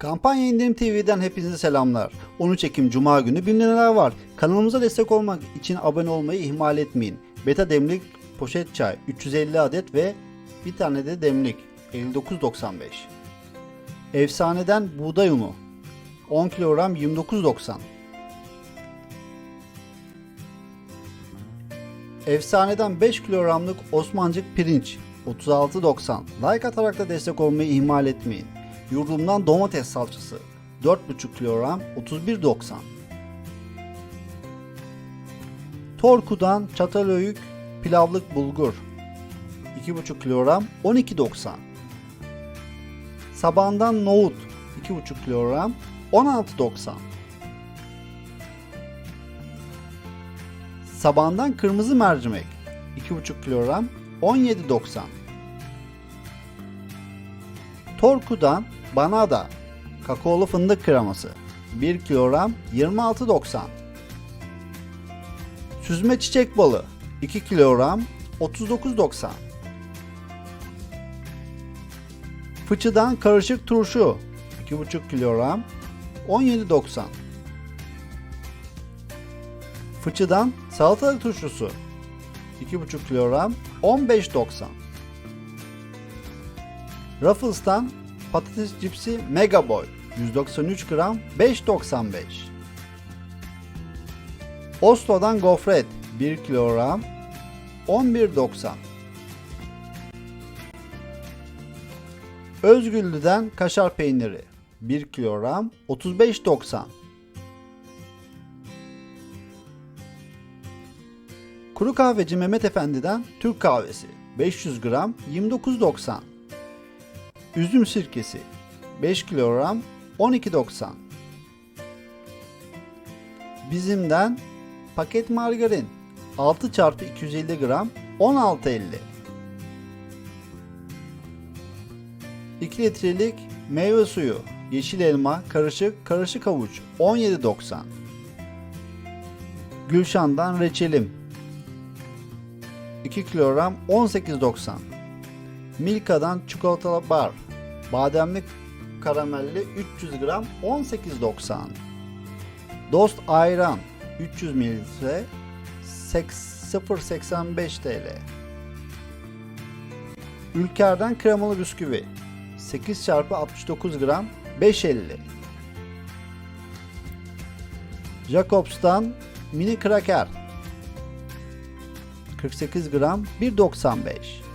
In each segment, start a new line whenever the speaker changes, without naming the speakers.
Kampanya İndirim TV'den hepinize selamlar. 13 Ekim Cuma günü BİM'de neler var? Kanalımıza destek olmak için abone olmayı ihmal etmeyin. Beta demlik poşet çay 350 adet ve bir tane de demlik 59.95. Efsaneden buğday unu 10 kilogram 29.90. Efsaneden 5 kilogramlık Osmancık pirinç 36.90. Like atarak da destek olmayı ihmal etmeyin. Yurdumdan domates salçası 4,5 kilogram 31.90. Torku'dan Çatalhöyük pilavlık bulgur 2,5 kilogram 12.90. Sabandan nohut 2,5 kilogram 16.90. Sabandan kırmızı mercimek 2,5 kilogram 17.90. Torku'dan Banada kakaolu fındık kreması 1 kilogram 26.90. Süzme çiçek balı 2 kilogram 39.90. Fıçıdan karışık turşu 2,5 kilogram 17.90. Fıçıdan salatalık turşusu 2,5 kilogram 15.90. Ruffles'tan patates cipsi Mega Boy 193 gram 5.95. Oslo'dan gofret 1 kilogram 11.90. Özgüllü'den kaşar peyniri 1 kilogram 35.90. Kuru kahveci Mehmet Efendi'den Türk kahvesi 500 gram 29.90. Üzüm sirkesi 5 kilogram 12.90. Bizimden paket margarin 6 çarpı 250 gram 16.50. 2 litrelik meyve suyu yeşil elma karışık karışık havuç 17.90. Gülşan'dan reçelim 2 kilogram 18.90. Milka'dan çikolatalı bar. Bademli karamelli 300 gram 18.90. Dost ayran 300 mililitre 0.85 TL. Ülker'den kremalı bisküvi 8 çarpı 69 gram 5.50. Jacobs'tan mini kraker 48 gram 1.95.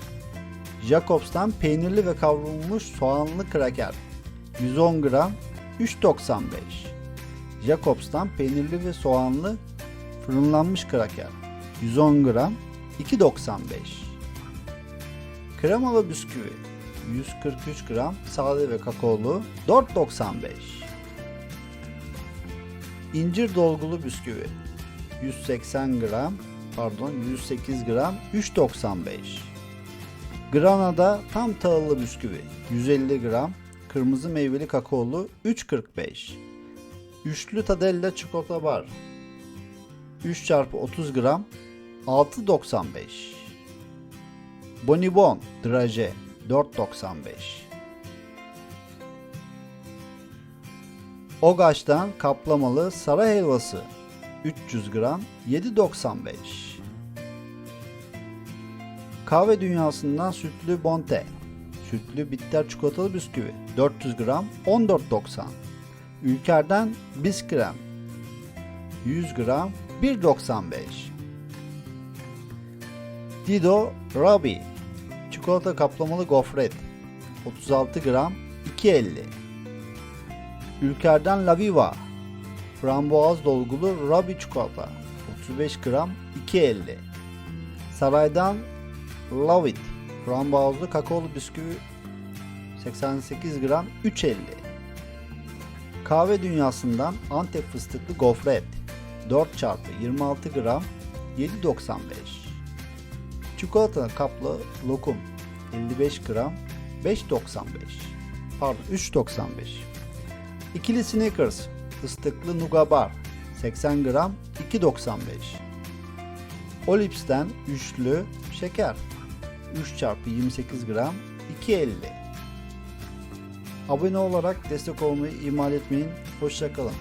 Jacobs'tan peynirli ve kavrulmuş soğanlı kraker 110 gram 3.95. Jacobs'tan peynirli ve soğanlı fırınlanmış kraker 110 gram 2.95. Kremalı bisküvi 143 gram sade ve kakaolu 4.95. İncir dolgulu bisküvi 180 gram pardon 108 gram 3.95. Granada tam tahıllı bisküvi 150 gram kırmızı meyveli kakaolu 3.45. Üçlü Tadella çikolata bar 3 çarpı 30 gram 6.95. Bonibon draje 4.95. Ogaç'tan kaplamalı saray helvası 300 gram 7.95. Kahve dünyasından sütlü bonte. Sütlü bitter çikolatalı bisküvi 400 gram 14.90. Ülker'den biskrem 100 gram 1.95. Dido Rabi çikolata kaplamalı gofret 36 gram 2.50. Ülker'den La Viva frambuaz dolgulu Rabi çikolata 35 gram 2.50. Saraydan Love It frambuazlı kakaolu bisküvi 88 gram 3.50. Kahve dünyasından Antep fıstıklı gofret 4 çarpı 26 gram 7.95. Çikolata kaplı lokum 55 gram 5.95. Pardon 3.95. İkili Snickers fıstıklı Nuga Bar 80 gram 2.95. Olips'ten üçlü şeker 3 çarpı 28 gram 2.50. Abone olarak destek olmayı ihmal etmeyin. Hoşçakalın.